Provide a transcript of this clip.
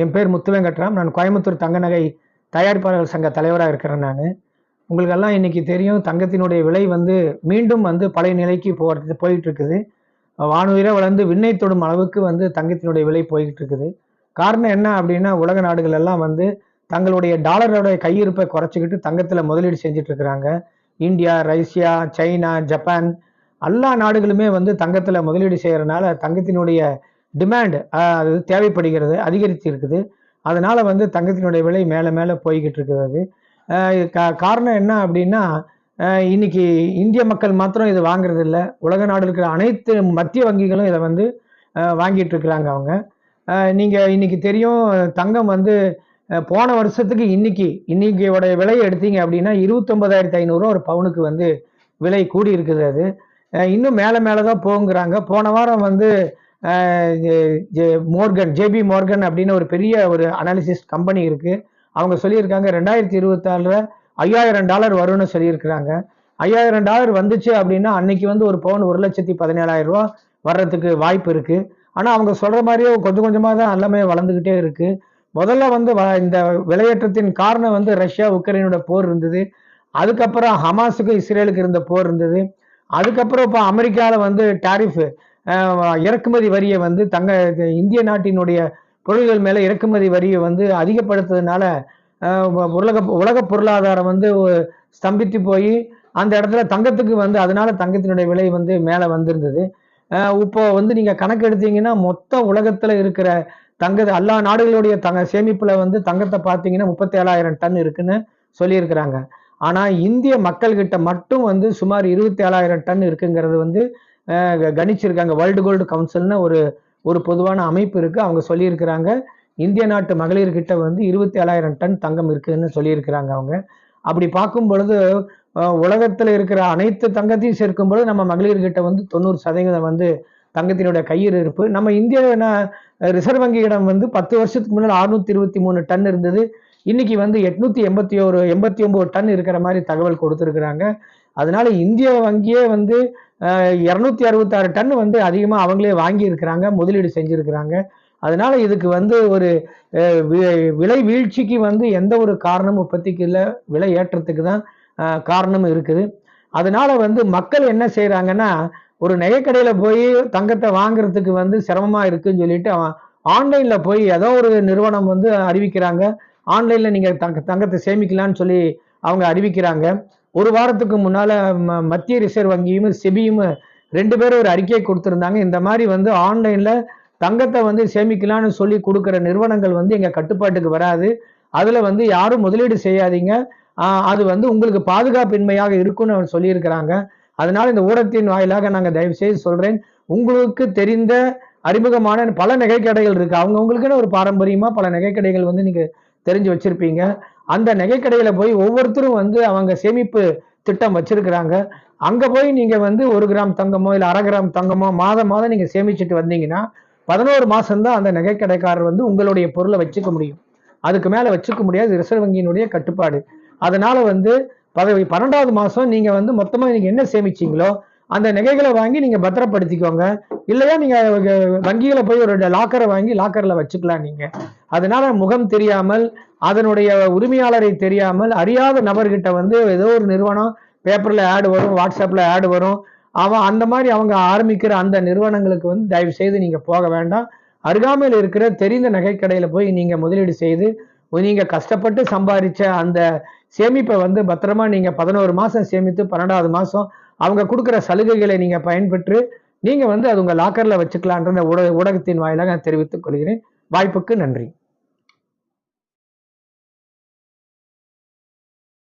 என் பேர் முத்துவெங்கட்ராம். நான் கோயம்புத்தூர் தங்க நகை தயாரிப்பாளர்கள் சங்க தலைவராக இருக்கிறேன் நான். உங்களுக்கெல்லாம் இன்றைக்கி தெரியும் தங்கத்தினுடைய விலை வந்து மீண்டும் வந்து பழைய நிலைக்கு போகிறது போயிட்டு இருக்குது வானுயிரை வளர்ந்து விண்ணை தொடும் அளவுக்கு வந்து தங்கத்தினுடைய விலை போய்கிட்டு இருக்குது காரணம் என்ன அப்படின்னா உலக நாடுகள் எல்லாம் வந்து தங்களுடைய டாலரோட கையிருப்பை குறைச்சிக்கிட்டு தங்கத்தில் முதலீடு செஞ்சுட்டு இருக்கிறாங்க இந்தியா ரஷ்யா சைனா ஜப்பான் எல்லா நாடுகளுமே வந்து தங்கத்தில் முதலீடு செய்கிறனால தங்கத்தினுடைய டிமாண்ட் அது தேவைப்படுகிறது அதிகரித்து இருக்குது. அதனால் வந்து தங்கத்தினுடைய விலை மேலே மேலே போய்கிட்டு இருக்கிறது கா- காரணம் என்ன அப்படின்னா இன்னைக்கு இந்திய மக்கள் மாத்திரம் இதை வாங்குறது இல்லை. உலக நாடு இருக்கிற அனைத்து மத்திய வங்கிகளும் இதை வந்து வாங்கிட்டு இருக்கிறாங்க அவங்க. நீங்கள் இன்னைக்கு தெரியும் தங்கம் வந்து போன வருஷத்துக்கு இன்னைக்கு இன்னைக்கியோட விலையை எடுத்தீங்க அப்படின்னா இருபத்தொன்பதாயிரத்தி ஐநூறுரூவா ஒரு பவுனுக்கு வந்து விலை கூடி இருக்குது அது இன்னும் மேலே மேலே தான் போங்கிறாங்க போன வாரம் வந்து மோர்கன் ஜேபி மோர்கன் அப்படின்னு ஒரு பெரிய ஒரு அனாலிசிஸ் கம்பெனி இருக்குது அவங்க சொல்லியிருக்காங்க ரெண்டாயிரத்தி இருபத்தாறில் ஐயாயிரம் டாலர் வரும்னு சொல்லியிருக்கிறாங்க. ஐயாயிரம் டாலர் வந்துச்சு அப்படின்னா அன்னைக்கு வந்து ஒரு பவுன் ஒரு லட்சத்தி பதினேழாயிரம் ரூபா வர்றதுக்கு வாய்ப்பு இருக்குது ஆனால் அவங்க சொல்கிற மாதிரியே கொஞ்சம் கொஞ்சமாக தான் எல்லாமே வளர்ந்துக்கிட்டே இருக்குது முதல்ல வந்து வ- இந்த விலையேற்றத்தின் காரணம் வந்து ரஷ்யா உக்ரைனோட போர் இருந்தது. அதுக்கப்புறம் ஹமாஸுக்கு இஸ்ரேலுக்கு இருந்த போர் இருந்தது. அதுக்கப்புறம் இப்போ அமெரிக்காவில் வந்து டாரிஃப் இறக்குமதி வரியை வந்து தங்க இந்திய நாட்டினுடைய பொருள்கள் மேலே இறக்குமதி வரியை வந்து அதிகப்படுத்துறதுனால உலக உலக பொருளாதாரம் வந்து ஸ்தம்பித்து போய் அந்த இடத்துல தங்கத்துக்கு வந்து அதனால தங்கத்தினுடைய விலை வந்து மேலே வந்திருந்தது. இப்போ வந்து நீங்கள் கணக்கு எடுத்தீங்கன்னா மொத்த உலகத்தில் இருக்கிற தங்க எல்லா நாடுகளுடைய தங்க சேமிப்பில் வந்து தங்கத்தை பார்த்தீங்கன்னா முப்பத்தேழாயிரம் டன் இருக்குன்னு சொல்லியிருக்கிறாங்க. ஆனால் இந்திய மக்கள்கிட்ட மட்டும் வந்து சுமார் இருபத்தி ஏழாயிரம் டன் இருக்குங்கிறது வந்து கணிச்சிருக்காங்க. வேர்ல்டு கோல்டு கவுன்சில்னு ஒரு ஒரு பொதுவான அமைப்பு இருக்குது அவங்க சொல்லியிருக்கிறாங்க. இந்திய நாட்டு மகளிர்கிட்ட வந்து இருபத்தி ஏழாயிரம் டன் தங்கம் இருக்குதுன்னு சொல்லியிருக்கிறாங்க அவங்க. அப்படி பார்க்கும் பொழுது உலகத்தில் இருக்கிற அனைத்து தங்கத்தையும் சேர்க்கும் பொழுது நம்ம மகளிர்கிட்ட வந்து தொண்ணூறு சதவீதம் வந்து தங்கத்தினுடைய கையிருப்பு நம்ம இந்திய ரிசர்வ் வங்கியிடம் வந்து பத்து வருஷத்துக்கு முன்னால் அறுநூத்தி இருபத்தி மூணு டன் இருந்தது. இன்னைக்கு வந்து எட்நூத்தி எண்பத்தி ஒரு எண்பத்தி ஒன்பது டன் இருக்கிற மாதிரி தகவல் கொடுத்துருக்குறாங்க. அதனால இந்திய வங்கியே வந்து இரநூத்தி அறுபத்தாறு டன் வந்து அதிகமாக அவங்களே வாங்கியிருக்கிறாங்க முதலீடு செஞ்சுருக்கிறாங்க. அதனால இதுக்கு வந்து ஒரு வி- விலை வீழ்ச்சிக்கு வந்து எந்த ஒரு காரணமும் இப்போதைக்கு இல்லை. விலை ஏற்றத்துக்கு தான் காரணமும் காரணம் இருக்குது. அதனால வந்து மக்கள் என்ன செய்கிறாங்கன்னா ஒரு நகைக்கடையில் போய் தங்கத்தை வாங்குறதுக்கு வந்து சிரமமாக இருக்குன்னு சொல்லிட்டு அவன் ஆன்லைனில் போய் ஏதோ ஒரு நிறுவனம் வந்து அறிவிக்கிறாங்க. ஆன்லைனில் நீங்கள் தங்க தங்கத்தை சேமிக்கலாம்னு சொல்லி அவங்க அறிவிக்கிறாங்க. ஒரு வாரத்துக்கு முன்னால் ம- மத்திய ரிசர்வ் வங்கியும் செபியும் ரெண்டு பேரும் ஒரு அறிக்கையை கொடுத்துருந்தாங்க. இந்த மாதிரி வந்து ஆன்லைனில் தங்கத்தை வந்து சேமிக்கலாம்னு சொல்லி கொடுக்குற நிறுவனங்கள் வந்து எங்கள் கட்டுப்பாட்டுக்கு வராது. அதில் வந்து யாரும் முதலீடு செய்யாதீங்க. அது வந்து உங்களுக்கு பாதுகாப்பின்மையாக இருக்கும்னு அவர் சொல்லியிருக்கிறாங்க. அதனால் இந்த ஊடகத்தின் வாயிலாக நாங்கள் தயவு செய்து உங்களுக்கு தெரிந்த அறிமுகமான பல நகைக்கடைகள் இருக்குது அவங்கவுங்களுக்குன்னு ஒரு பாரம்பரியமாக பல நகைக்கடைகள் வந்து நீங்கள் தெரிஞ்சு வச்சுருப்பீங்க. அந்த நகைக்கடையில் போய் ஒவ்வொருத்தரும் வந்து அவங்க சேமிப்பு திட்டம் வச்சிருக்கிறாங்க. அங்கே போய் நீங்கள் வந்து ஒரு கிராம் தங்கமோ இல்லை அரை கிராம் தங்கமோ மாதம் மாதம் நீங்கள் சேமிச்சுட்டு வந்தீங்கன்னா பதினோரு மாசம் தான் அந்த நகைக்கடைக்காரர் வந்து உங்களுடைய பொருளை வச்சுக்க முடியும். அதுக்கு மேலே வச்சுக்க முடியாது ரிசர்வ் வங்கியினுடைய கட்டுப்பாடு. அதனால் வந்து பதவி பன்னெண்டாவது மாதம் நீங்கள் வந்து மொத்தமாக நீங்கள் என்ன சேமிச்சீங்களோ அந்த நகைகளை வாங்கி நீங்கள் பத்திரப்படுத்திக்கோங்க. இல்லையா நீங்கள் வங்கியில் போய் ஒரு லாக்கரை வாங்கி லாக்கரில் வச்சுக்கலாம் நீங்கள் அதனால முகம் தெரியாமல் அதனுடைய உரிமையாளரை தெரியாமல் அறியாத நபர்கிட்ட வந்து ஏதோ ஒரு நிறுவனம் பேப்பரில் ஆடு வரும் வாட்ஸ்அப்பில் ஆடு வரும். அவன் அந்த மாதிரி அவங்க ஆரம்பிக்கிற அந்த நிறுவனங்களுக்கு வந்து தயவு செய்து நீங்கள் போக வேண்டாம். அருகாமையில் இருக்கிற தெரிந்த நகைக்கடையில் போய் நீங்கள் முதலீடு செய்து நீங்கள் கஷ்டப்பட்டு சம்பாதிச்ச அந்த சேமிப்பை வந்து பத்திரமா நீங்கள் பதினோரு மாதம் சேமித்து பன்னெண்டாவது மாதம் அவங்க கொடுக்குற சலுகைகளை நீங்கள் பயன்பெற்று நீங்கள் வந்து அது உங்கள் லாக்கரில் வச்சுக்கலான்ற ஊடக ஊடகத்தின் வாயிலாக நான் தெரிவித்துக் கொள்கிறேன். வாய்ப்புக்கு நன்றி.